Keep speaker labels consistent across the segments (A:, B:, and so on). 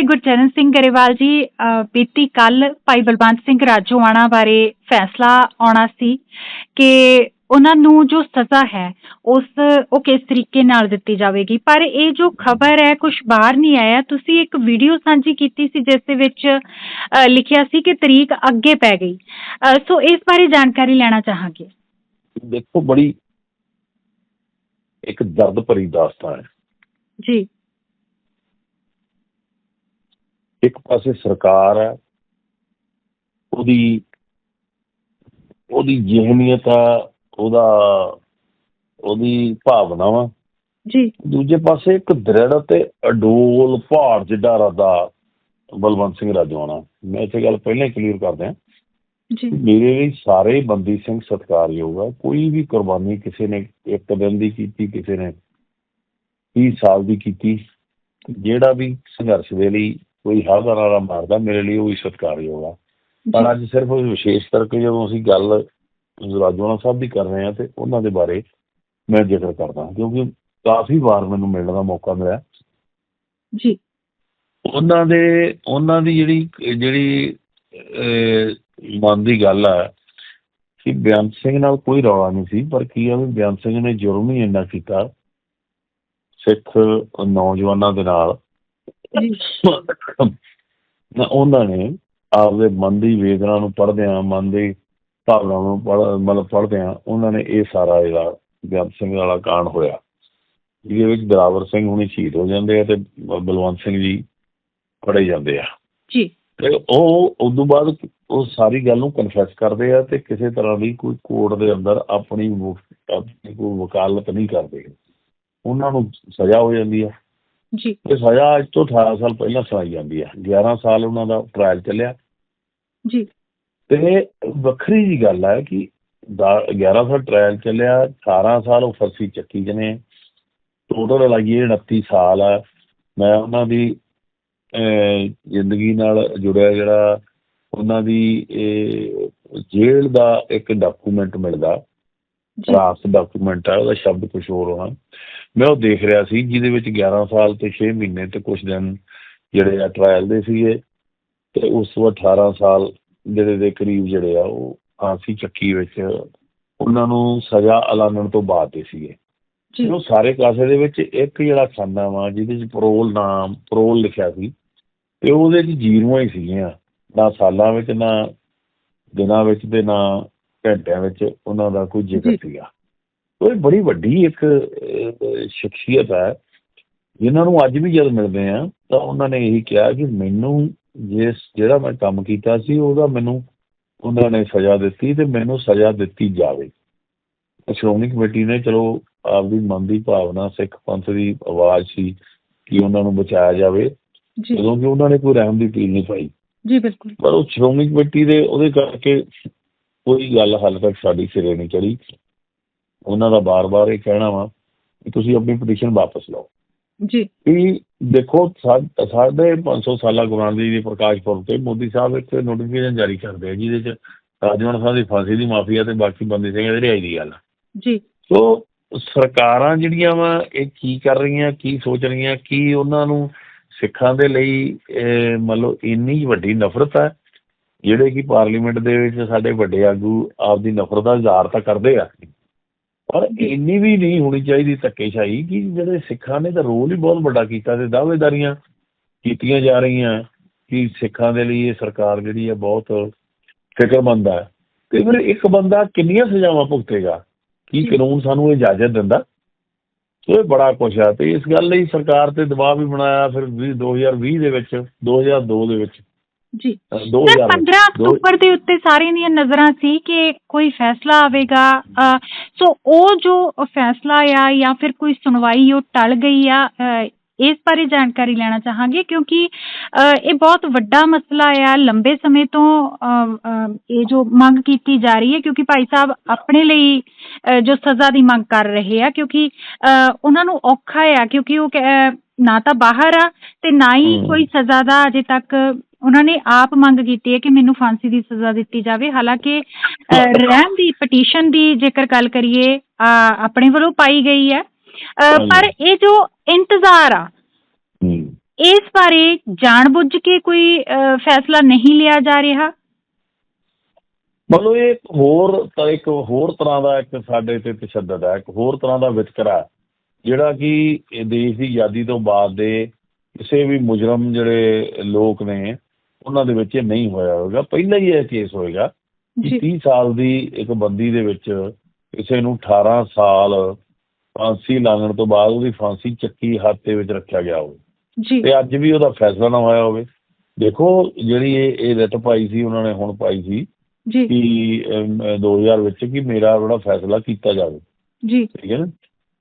A: ਭਾਈ ਗੁਰਚਰਨ ਸਿੰਘ ਗਰੇਵਾਲ ਜੀ ਬੀਤੀ ਕੱਲ ਭਾਈ ਬਲਵੰਤ ਸਿੰਘ ਰਾਜੋਆਣਾ ਬਾਰੇ ਫੈਸਲਾ ਆਉਣਾ ਸੀ ਕਿ ਉਹਨਾਂ ਨੂੰ ਜੋ ਸਜ਼ਾ ਹੈ ਉਸ ਉਹ ਕਿਸ ਤਰੀਕੇ ਨਾਲ ਦਿੱਤੀ ਜਾਵੇਗੀ। ਪਰ ਇਹ ਜੋ ਖਬਰ ਹੈ ਕੁਝ ਬਾਹਰ ਨਹੀਂ ਆਇਆ। ਤੁਸੀਂ ਇੱਕ ਵੀਡੀਓ ਸਾਂਝੀ ਕੀਤੀ ਸੀ ਜਿਸ ਦੇ ਵਿੱਚ ਲਿਖਿਆ ਸੀ ਕਿ ਤਰੀਕ ਅੱਗੇ ਪੈ ਗਈ। ਸੋ ਇਸ ਬਾਰੇ ਜਾਣਕਾਰੀ ਲੈਣਾ ਚਾਹਾਂਗੇ।
B: ਦੇਖੋ ਬੜੀ ਇੱਕ ਦਰਦ ਭਰੀ ਦਾਸਤਾਨ ਹੈ।
A: ਜੀ।
B: ਇੱਕ ਪਾਸੇ ਸਰਕਾਰ ਹੈ ਉਹਦੀ ਉਹਦੀ ਜਿਹਨੀਅਤ ਆ ਉਹਦਾ ਉਹਦੀ ਭਾਵਨਾਵਾਂ।
A: ਜੀ।
B: ਦੂਜੇ ਪਾਸੇ ਇੱਕ ਦ੍ਰਿੜ ਤੇ ਅਡੋਲ ਪਹਾੜ ਜਿੱਡਾ ਰੱਦਾ ਬਲਵੰਤ ਸਿੰਘ ਰਾਜਵਾਨਾ ਮੈਂ ਇਹ ਗੱਲ ਪਹਿਲਾਂ ਹੀ ਕਲੀਅਰ ਕਰ ਦਿਆਂ।
A: ਜੀ।
B: ਮੇਰੇ ਲਈ ਸਾਰੇ ਬੰਦੀ ਸਿੰਘ ਸਤਿਕਾਰਯੋਗ ਆ ਕੋਈ ਵੀ ਕੁਰਬਾਨੀ ਕਿਸੇ ਨੇ ਇੱਕ ਦਿਨ ਦੀ ਕੀਤੀ ਕਿਸੇ ਨੇ 30 ਸਾਲ ਦੀ ਕੀਤੀ ਜਿਹੜਾ ਵੀ ਸੰਘਰਸ਼ ਦੇ ਲਈ ਕੋਈ ਹਾਜ਼ਰ ਨਾਰਾ ਮਾਰਦਾ ਮੇਰੇ ਲਈ ਉਹ ਵੀ ਸਤਿਕਾਰਯੋਗ ਆ। ਪਰ ਅੱਜ ਸਿਰਫ ਵਿਸ਼ੇਸ਼ ਕਰਕੇ ਜਦੋਂ ਅਸੀਂ ਗੱਲ ਰਾਜਵਾਨਾ ਸਾਹਿਬ ਦੀ ਕਰ ਰਹੇ ਹਾਂ ਤੇ ਉਹਨਾਂ ਦੇ ਬਾਰੇ ਮੈਂ ਜ਼ਿਕਰ ਕਰਦਾ ਕਿਉਂਕਿ ਕਾਫੀ ਵਾਰ ਮੈਨੂੰ ਮਿਲਣ ਦਾ ਮੌਕਾ ਮਿਲਿਆ।
A: ਜੀ।
B: ਉਹਨਾਂ ਦੇ ਉਹਨਾਂ ਦੀ ਜਿਹੜੀ ਜਿਹੜੀ ਮਨ ਦੀ ਗੱਲ ਆ ਕਿ ਬਿਆਨ ਸਿੰਘ ਨਾਲ ਕੋਈ ਰੌਲਾ ਨਹੀਂ ਸੀ ਪਰ ਕੀ ਆ ਵੀ ਬਿਆਨ ਸਿੰਘ ਨੇ ਜੁਰਮ ਹੀ ਇੰਨਾ ਕੀਤਾ ਸਿੱਖ ਨੌਜਵਾਨਾਂ ਦੇ ਨਾਲ ਉਹਨਾਂ ਨੇ ਆਪਦੇ ਮਨ ਦੀ ਵੇਦਨਾ ਨੂੰ ਪੜ੍ਹਦਿਆਂ ਮਨ ਦੀ ਭਾਵਨਾਵਾਂ ਨੂੰ ਪੜ੍ਹ ਮਤਲਬ ਪੜ੍ਹਦਿਆਂ ਉਹਨਾਂ ਨੇ ਇਹ ਸਾਰਾ ਜਿਹੜਾ ਬਿਆਨ ਸਿੰਘ ਵਾਲਾ ਕਾਂਡ ਹੋਇਆ। ਜਿਹਦੇ ਵਿੱਚ ਦਰਾਵਰ ਸਿੰਘ ਹੁਣੀ ਸ਼ਹੀਦ ਹੋ ਜਾਂਦੇ ਆ ਤੇ ਬਲਵੰਤ ਸਿੰਘ ਜੀ ਫੜੇ ਜਾਂਦੇ ਆ।
A: ਜੀ।
B: ਤੇ ਉਹ ਉਸ ਤੋਂ ਬਾਅਦ ਉਹ ਸਾਰੀ ਗੱਲ ਨੂੰ ਕਨਫੈਸ ਕਰਦੇ ਆ ਤੇ ਕਿਸੇ ਤਰ੍ਹਾਂ ਦੀ ਕੋਈ ਕੋਰਟ ਦੇ ਅੰਦਰ ਆਪਣੀ ਵ- ਆਪਣੀ ਕੋਈ ਵਕਾਲਤ ਨਹੀਂ ਕਰਦੇ। ਉਹਨਾਂ ਨੂੰ ਸਜ਼ਾ ਹੋ ਜਾਂਦੀ ਆ।
A: ਜੀ।
B: ਤੇ ਸਜ਼ਾ ਅੱਜ ਤੋਂ 18 ਸਾਲ ਪਹਿਲਾਂ ਸੁਣਾਈ ਜਾਂਦੀ ਆ। 11 ਸਾਲ ਉਹਨਾਂ ਦਾ ਟ੍ਰਾਇਲ ਚੱਲਿਆ।
A: ਜੀ।
B: ਤੇ ਵੱਖਰੀ ਜੀ ਗੱਲ ਹੈ ਕਿ ਦਾ- 11 ਸਾਲ ਟ੍ਰਾਇਲ ਚੱਲਿਆ 18 ਸਾਲ ਉਹ ਫਰਸੀ ਚੱਕੀ ਜਨੇ। ਟੋਟਲ ਲਾਈਏ 29 ਸਾਲ ਆ। ਮੈਂ ਉਹਨਾਂ ਦੀ ਜ਼ਿੰਦਗੀ ਨਾਲ ਜੁੜਿਆ ਜਿਹੜਾ ਉਹਨਾਂ ਦੀ ਇਹ ਜੇਲ੍ਹ ਦਾ ਇੱਕ ਡਾਕੂਮੈਂਟ ਮਿਲਦਾ। ਡਰਾਫਟ ਡਾਕੂਮੈਂਟ ਆ ਉਹਦਾ ਸ਼ਬਦ ਕੁਝ ਹੋਰ ਹੋਣਾ। ਮੈਂ ਉਹ ਦੇਖ ਰਿਹਾ ਸੀ ਜਿਹਦੇ ਵਿੱਚ 11 ਸਾਲ ਤੇ 6 ਮਹੀਨੇ ਤੇ ਕੁਝ ਦਿਨ ਜਿਹੜੇ ਆ ਟ੍ਰਾਇਲ ਦੇ ਸੀਗੇ ਤੇ ਉਸ ਤੋਂ 18 ਸਾਲ ਜਿਹੜੇ ਦੇ ਕਰੀਬ ਜਿਹੜੇ ਆ ਉਹ ਫਾਂਸੀ ਚੱਕੀ ਵਿੱਚ ਉਹਨਾਂ ਨੂੰ ਸਜ਼ਾ ਐਲਾਨਣ ਤੋਂ ਬਾਅਦ ਦੇ ਸੀਗੇ।
A: ਜੀ।
B: ਉਹ ਸਾਰੇ ਕਾਸੇ ਦੇ ਵਿੱਚ ਇੱਕ ਜਿਹੜਾ ਖਾਨਾ ਵਾ ਜਿਹਦੇ ਵਿੱਚ ਪਰੋਲ ਨਾਮ ਪਰੋਲ ਲਿਖਿਆ ਸੀ ਤੇ ਉਹਦੇ ਚ ਜ਼ੀਰੋਆਂ ਹੀ ਸੀਗੀਆਂ। ਨਾ ਸਾਲਾਂ ਵਿੱਚ ਨਾ ਦਿਨਾਂ ਵਿੱਚ ਤੇ ਨਾ ਘੰਟਿਆਂ ਵਿੱਚ ਉਹਨਾਂ ਦਾ ਕੋਈ ਜ਼ਿਕਰ। ਸੀਗਾ। ਉਹ ਬੜੀ ਵੱਡੀ ਇੱਕ ਸ਼ਖਸੀਅਤ ਹੈ। ਜਿਨ੍ਹਾਂ ਨੂੰ ਅੱਜ ਵੀ ਜਦ ਮਿਲਦੇ ਆ ਤਾਂ ਉਹਨਾਂ ਨੇ ਇਹੀ ਕਿਹਾ ਕਿ ਮੈਨੂੰ ਜਿਸ ਜਿਹੜਾ ਮੈਂ ਕੰਮ ਕੀਤਾ ਸੀ ਉਹਦਾ ਮੈਨੂੰ ਉਹਨਾਂ ਨੇ ਸਜ਼ਾ ਦਿੱਤੀ ਤੇ ਮੈਨੂੰ ਸਜ਼ਾ ਦਿੱਤੀ ਜਾਵੇ। ਸ਼੍ਰੋਮਣੀ ਕਮੇਟੀ ਨੇ ਚਲੋ ਆਪਦੀ ਮਨ ਦੀ ਭਾਵਨਾ ਸਿੱਖ ਪੰਥ ਦੀ ਆਵਾਜ਼ ਸੀ ਕਿ ਉਹਨਾਂ ਨੂੰ ਬਚਾਇਆ ਜਾਵੇ। ਜਦੋਂ ਕਿ ਉਹਨਾਂ ਨੇ ਕੋਈ ਰਹਿਮ ਦੀ ਪੀਲ ਨਹੀਂ ਪਾਈ।
A: ਜੀ ਬਿਲਕੁਲ।
B: ਪਰ ਉਹ ਸ਼੍ਰੋਮਣੀ ਕਮੇਟੀ ਦੇ ਉਹਦੇ ਕਰਕੇ ਕੋਈ ਗੱਲ ਹਾਲੇ ਤੱਕ ਸਾਡੀ ਸਿਰੇ ਨਹੀਂ ਚੜੀ ਉਹਨਾਂ ਦਾ ਬਾਰ-ਬਾਰ ਇਹ ਕਹਿਣਾ ਵਾ ਕਿ ਤੁਸੀਂ ਆਪਣੀ ਪਟੀਸ਼ਨ ਵਾਪਸ ਲਓ।
A: ਜੀ।
B: ਕਿ ਦੇਖੋ ਸਾ- ਸਾਢੇ 500 ਸਾਲਾ ਗੁਰੂ ਨਾਨਕ ਦੇਵ ਜੀ ਦੇ ਪ੍ਰਕਾਸ਼ ਪੁਰਬ ਤੇ ਮੋਦੀ ਸਾਹਿਬ ਇੱਕ ਨੋਟੀਫਿਕੇਸ਼ਨ ਜਾਰੀ ਕਰਦੇ ਆ ਜਿਹਦੇ ਚ ਰਾਜਵੰਤ ਸਾਹਿਬ ਦੀ ਫਾਂਸੀ ਦੀ ਮਾਫੀ ਆ ਤੇ ਬਾਕੀ ਬੰਦੀ ਸਿੰਘਾਂ ਦੀ ਰਿਹਾਈ ਦੀ ਗੱਲ ਆ।
A: ਜੀ।
B: ਸੋ ਸਰਕਾਰਾਂ ਜਿਹੜੀਆਂ ਵਾ ਇਹ ਕੀ ਕਰ ਰਹੀਆਂ ਕੀ ਸੋਚ ਰਹੀਆਂ ਕੀ ਉਹਨਾਂ ਨੂੰ ਸਿੱਖਾਂ ਦੇ ਲਈ ਇਹ ਮੰਨ ਲਓ ਇੰਨੀ ਵੱਡੀ ਨਫ਼ਰਤ ਹੈ ਜਿਹੜੇ ਕਿ ਪਾਰਲੀਮੈਂਟ ਦੇ ਵਿੱਚ ਸਾਡੇ ਵੱਡੇ ਆਗੂ ਆਪਦੀ ਨਫ਼ਰਤ ਦਾ ਇਜ਼ਹਾਰ ਤਾਂ ਕਰਦੇ ਆ। ਪਰ ਇੰਨੀ ਵੀ ਨਹੀਂ ਹੋਣੀ ਚਾਹੀਦੀ ਧੱਕੇਸ਼ਾਹੀ ਕਿ ਜਿਹੜੇ ਸਿੱਖਾਂ ਨੇ ਤਾਂ ਰੋਲ ਹੀ ਬਹੁਤ ਵੱਡਾ ਕੀਤਾ ਤੇ ਦਾਅਵੇਦਾਰੀਆਂ ਕੀਤੀਆਂ ਜਾ ਰਹੀਆਂ ਕਿ ਸਿੱਖਾਂ ਦੇ ਲਈ ਇਹ ਸਰਕਾਰ ਜਿਹੜੀ ਹੈ ਬਹੁਤ ਫਿਕਰਮੰਦ ਹੈ। ਤੇ ਫਿਰ ਇੱਕ ਬੰਦਾ ਕਿੰਨੀਆਂ ਸਜ਼ਾਵਾਂ ਭੁਗਤੇਗਾ? ਕੀ। ਕਾਨੂੰਨ ਸਾਨੂੰ ਇਜਾਜ਼ਤ ਦਿੰਦਾ? ਸੋ ਇਹ ਬੜਾ ਕੁਛ ਆ ਤੇ ਇਸ ਗੱਲ ਲਈ ਸਰਕਾਰ ਤੇ ਦਬਾਅ ਵੀ ਬਣਾਇਆ ਫਿਰ 20 2020 ਦੇ ਵਿੱਚ 2002 ਦੇ ਵਿੱਚ।
A: ਜੀ।
B: ਅ,
A: ਸਰ
B: 2000
A: 15
B: ਦੋ-
A: ਅਕਤੂਬਰ ਦੇ ਉੱਤੇ ਸਾਰਿਆਂ ਦੀਆਂ ਨਜ਼ਰਾਂ ਸੀ ਕਿ ਕੋਈ ਫੈਸਲਾ ਆਵੇਗਾ? ਅ, ਸੋ ਉਹ ਜੋ ਫੈਸਲਾ ਆ ਜਾਂ ਫਿਰ ਕੋਈ ਸੁਣਵਾਈ ਉਹ ਟਲ ਗਈ ਆ ਅ, ਇਸ ਬਾਰੇ ਜਾਣਕਾਰੀ ਲੈਣਾ ਚਾਹਾਂਗੇ ਕਿਉਂਕਿ ਅ, ਇਹ ਬਹੁਤ ਵੱਡਾ ਮਸਲਾ ਆ। ਲੰਬੇ ਸਮੇਂ ਤੋਂ ਅ, ਅ, ਇਹ ਜੋ ਮੰਗ ਕੀਤੀ ਜਾ ਰਹੀ ਹੈ ਕਿਉਂਕਿ ਭਾਈ ਸਾਹਿਬ ਆਪਣੇ ਲਈ ਅ, ਜੋ ਸਜ਼ਾ ਦੀ ਮੰਗ ਕਰ ਰਹੇ ਆ ਕਿਉਂਕਿ ਅ, ਉਹਨਾਂ ਨੂੰ ਔਖਾ ਆ ਕਿਉਂਕਿ ਉਹ ਕਹਿ- ਨਾ ਤਾਂ ਬਾਹਰ ਆ ਤੇ ਨਾ ਹੀ
B: ਹਮ।
A: ਕੋਈ ਸਜ਼ਾ ਦਾ ਅਜੇ ਤੱਕ ਉਹਨਾਂ ਨੇ ਆਪ ਮੰਗ ਕੀਤੀ ਹੈ ਕਿ ਮੈਨੂੰ ਫਾਂਸੀ ਦੀ ਸਜ਼ਾ ਦਿੱਤੀ ਜਾਵੇ। ਹਾਲਾਂਕਿ ਰਹਿਮ ਦੀ ਪਟੀਸ਼ਨ ਦੀ ਜੇਕਰ ਗੱਲ ਕਰੀਏ ਆਪਣੇ ਵੱਲੋਂ ਪਾਈ ਗਈ ਹੈ। ਪਰ ਇਹ ਜੋ ਇੰਤਜ਼ਾਰ ਆ ਇਸ ਬਾਰੇ ਜਾਣਬੁੱਝ ਕੇ ਕੋਈ ਫੈਸਲਾ ਨਹੀਂ ਲਿਆ ਜਾ ਰਿਹਾ?
B: ਮਤਲਬ ਇਹ ਇੱਕ ਹੋਰ ਤਾਂ ਇੱਕ ਹੋਰ ਤਰ੍ਹਾਂ ਦਾ ਇੱਕ ਸਾਡੇ ਤੇ ਤਸ਼ੱਦਦ ਹੈ। ਇੱਕ ਹੋਰ ਤਰ੍ਹਾਂ ਦਾ ਵਿਤਕਰਾ ਜਿਹੜਾ ਕਿ ਦੇਸ਼ ਦੀ ਆਜ਼ਾਦੀ ਤੋਂ ਬਾਅਦ ਦੇ ਕਿਸੇ ਵੀ ਮੁਜਰਮ ਜਿਹੜੇ ਲੋਕ ਨੇ ਉਹਨਾਂ ਦੇ ਵਿੱਚ ਇਹ ਨਹੀਂ ਹੋਇਆ ਹੋਵੇਗਾ। ਪਹਿਲਾਂ ਹੀ ਇਹ ਕੇਸ ਹੋਏਗਾ ਕਿ
A: ਜੀ।
B: 30 ਸਾਲ ਦੀ ਇੱਕ ਬੰਦੀ ਦੇ ਵਿੱਚ ਕਿਸੇ ਨੂੰ 18 ਸਾਲ ਫਾਂਸੀ ਲਾਉਣ ਤੋਂ ਬਾਅਦ ਉਹਦੀ ਫਾਂਸੀ ਚੱਕੀ ਹੱਥ ਦੇ ਵਿੱਚ ਰੱਖਿਆ ਗਿਆ ਹੋਵੇ।
A: ਜੀ।
B: ਤੇ ਅੱਜ ਵੀ ਉਹਦਾ ਫੈਸਲਾ ਨਾ ਹੋਇਆ ਹੋਵੇ। ਦੇਖੋ ਜਿਹੜੀ ਇਹ ਇਹ ਰਿਟ ਪਾਈ ਸੀ ਉਹਨਾਂ ਨੇ ਹੁਣ ਪਾਈ ਸੀ
A: ਜੀ।
B: ਕਿ ਅਮ, 2000 ਵਿੱਚ ਕਿ ਮੇਰਾ ਜਿਹੜਾ ਫੈਸਲਾ ਕੀਤਾ ਜਾਵੇ।
A: ਜੀ।
B: ਠੀਕ ਹੈ ਨਾ?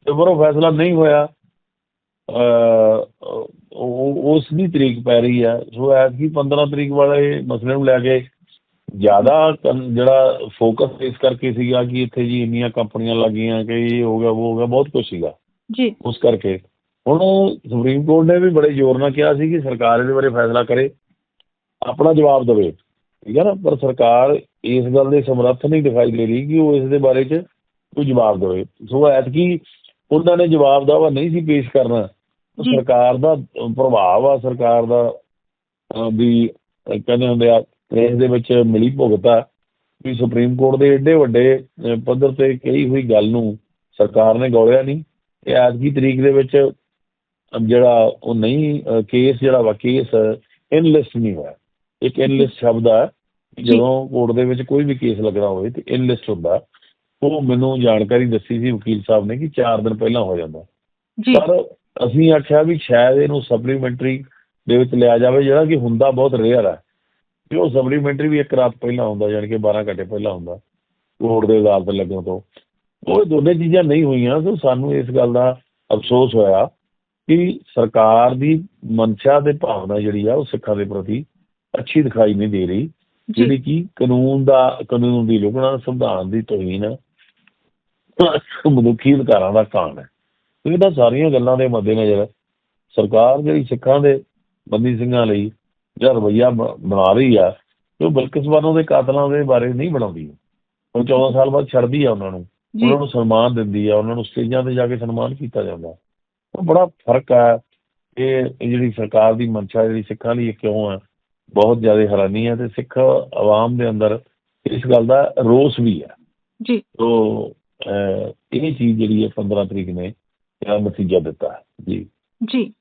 B: ਤੇ ਪਰ ਉਹ ਫੈਸਲਾ ਨਹੀਂ ਹੋਇਆ। ਉਸ ਦੀ ਤਰੀਕ ਪੈ ਰਹੀ ਹੈ ਸੋ ਐਤਕੀ 15 ਤਰੀਕ ਵਾਲੇ ਮਸਲੇ ਨੂੰ ਲੈ ਕੇ ਜ਼ਿਆਦਾ ਜਿਹੜਾ ਫੋਕਸ ਇਸ ਕਰਕੇ ਸੀਗਾ ਕਿ ਇੱਥੇ ਜੀ ਇੰਨੀਆਂ ਕੰਪਨੀਆਂ ਲੱਗੀਆਂ ਕਿ ਇਹ ਹੋ ਗਿਆ ਉਹ ਹੋ ਗਿਆ ਬਹੁਤ ਕੁਝ ਸੀਗਾ।
A: ਜੀ।
B: ਉਸ ਕਰਕੇ ਹੁਣ ਸੁਪਰੀਮ ਕੋਰਟ ਨੇ ਵੀ ਬੜੇ ਜ਼ੋਰ ਨਾਲ ਕਿਹਾ ਸੀ ਕਿ ਸਰਕਾਰ ਇਹਦੇ ਬਾਰੇ ਫੈਸਲਾ ਕਰੇ ਆਪਣਾ ਜਵਾਬ ਦੇਵੇ। ਠੀਕ ਹੈ ਨਾ? ਪਰ ਸਰਕਾਰ ਇਸ ਗੱਲ ਦੇ ਸਮਰੱਥ ਨਹੀਂ ਦਿਖਾਈ ਦੇ ਰਹੀ ਕਿ ਉਹ ਇਸ ਦੇ ਬਾਰੇ 'ਚ ਕੋਈ ਜਵਾਬ ਦੇਵੇ। ਸੋ ਐਤਕੀ ਉਹਨਾਂ ਨੇ ਜਵਾਬ ਦਾ ਵਾ ਨਹੀਂ ਸੀ ਪੇਸ਼ ਕਰਨਾ। ਸਰਕਾਰ ਦਾ ਪ੍ਰਭਾਵ ਆ ਸਰਕਾਰ ਦਾ ਵੀ ਕਹਿੰਦੇ ਹੁੰਦੇ ਆ ਇਸ ਦੇ ਵਿੱਚ ਮਿਲੀ ਭੁਗਤ ਆ ਵੀ ਸੁਪਰੀਮ ਕੋਰਟ ਦੇ ਏਡੇ ਵੱਡੇ ਪੱਧਰ ਤੇ ਕਹੀ ਹੋਈ ਗੱਲ ਨੂੰ ਸਰਕਾਰ ਨੇ ਗੌਲਿਆ ਨਹੀਂ। ਤੇ ਅੱਜ ਦੀ ਤਰੀਕ ਦੇ ਵਿੱਚ ਜਿਹੜਾ ਉਹ ਨਹੀਂ ਕੇਸ ਜਿਹੜਾ ਵਾ ਕੇਸ ਇਨਲਿਸਟ ਨਹੀਂ ਹੋਇਆ। ਇੱਕ ਇਨਲਿਸਟ ਸ਼ਬਦ ਆ। ਜਦੋਂ ਕੋਰਟ ਦੇ ਵਿੱਚ ਕੋਈ ਵੀ ਕੇਸ ਲੱਗਣਾ ਹੋਵੇ ਤੇ ਇਨਲਿਸਟ ਹੁੰਦਾ। ਉਹ ਮੈਨੂੰ ਜਾਣਕਾਰੀ ਦੱਸੀ ਸੀ ਵਕੀਲ ਸਾਹਿਬ ਨੇ ਕਿ 4 ਦਿਨ ਪਹਿਲਾਂ ਹੋ ਜਾਂਦਾ।
A: ਜੀ।
B: ਪਰ ਅਸੀਂ ਆਖਿਆ ਵੀ ਸ਼ਾਇਦ ਇਹਨੂੰ ਸਪਲੀਮੈਂਟਰੀ ਦੇ ਵਿੱਚ ਲਿਆ ਜਾਵੇ ਜਿਹੜਾ ਕਿ ਹੁੰਦਾ ਬਹੁਤ ਰੇਅਰ ਹੈ ਕਿ ਉਹ ਸਪਲੀਮੈਂਟਰੀ ਵੀ ਇੱਕ ਰਾਤ ਪਹਿਲਾਂ ਹੁੰਦਾ ਯਾਨੀ ਕਿ 12 ਘੰਟੇ ਪਹਿਲਾਂ ਹੁੰਦਾ ਕੋਰਟ ਦੇ ਅਦਾਲਤ ਲੱਗਣ ਤੋਂ। ਉਹ ਦੋਨੇ ਚੀਜ਼ਾਂ ਨਹੀਂ ਹੋਈਆਂ ਸੋ ਸਾਨੂੰ ਇਸ ਗੱਲ ਦਾ ਅਫਸੋਸ ਹੋਇਆ ਕਿ ਸਰਕਾਰ ਦੀ ਮਨਸ਼ਾ ਤੇ ਭਾਵਨਾ ਜਿਹੜੀ ਆ ਉਹ ਸਿੱਖਾਂ ਦੇ ਪ੍ਰਤੀ ਅੱਛੀ ਦਿਖਾਈ ਨਹੀਂ ਦੇ ਰਹੀ ਜਿਹੜੀ ਕਿ ਕਾਨੂੰਨ ਦਾ ਕਾਨੂੰਨ ਦੀ ਲੁਕਣਾ ਸੰਵਿਧਾਨ ਦੀ ਤੋਹੀਨ ਮਨੁੱਖੀ ਅਧਿਕਾਰਾਂ ਦਾ ਕਾਣ ਹੈ। ਇਹ ਤਾਂ ਸਾਰੀਆਂ ਗੱਲਾਂ ਦੇ ਮੱਦੇਨਜ਼ਰ ਸਰਕਾਰ ਜਿਹੜੀ ਸਿੱਖਾਂ ਦੇ ਬੰਦੀ ਸਿੰਘਾਂ ਲਈ ਜਿਹੜਾ ਰਵੱਈਆ ਬਣਾ ਰਹੀ ਆ ਉਹ ਬਲਕਿਸਵਾਨੋਂ ਦੇ ਕਾਤਲਾਂ ਦੇ ਬਾਰੇ ਨਹੀਂ ਬਣਾਉਂਦੀ। ਉਹ 14 ਸਾਲ ਬਾਅਦ ਛੱਡਦੀ ਆ ਉਹਨਾਂ ਨੂੰ। ਉਹਨਾਂ ਨੂੰ ਸਨਮਾਨ ਦਿੰਦੀ ਆ ਉਹਨਾਂ ਨੂੰ ਸਟੇਜਾਂ ਤੇ ਜਾ ਕੇ ਸਨਮਾਨ ਕੀਤਾ ਜਾਂਦਾ। ਉਹ ਬੜਾ ਫ਼ਰਕ ਆ। ਇਹ ਜਿਹੜੀ ਸਰਕਾਰ ਦੀ ਮਨਸ਼ਾ ਜਿਹੜੀ ਸਿੱਖਾਂ ਲਈ ਕਿਉਂ ਆ? ਬਹੁਤ ਜ਼ਿਆਦਾ ਹੈਰਾਨੀ ਹੈ ਤੇ ਸਿੱਖ ਆਵਾਮ ਦੇ ਅੰਦਰ ਇਸ ਗੱਲ ਦਾ ਰੋਸ ਵੀ ਹੈ
A: ਜੀ।
B: ਤੋ ਇਹ ਚੀਜ਼ ਜਿਹੜੀ ਹੈ 15 ਤਰੀਕ ਨੇ ਨਤੀਜਾ ਦਿੱਤਾ ਹੈ। ਜੀ।
A: ਜੀ।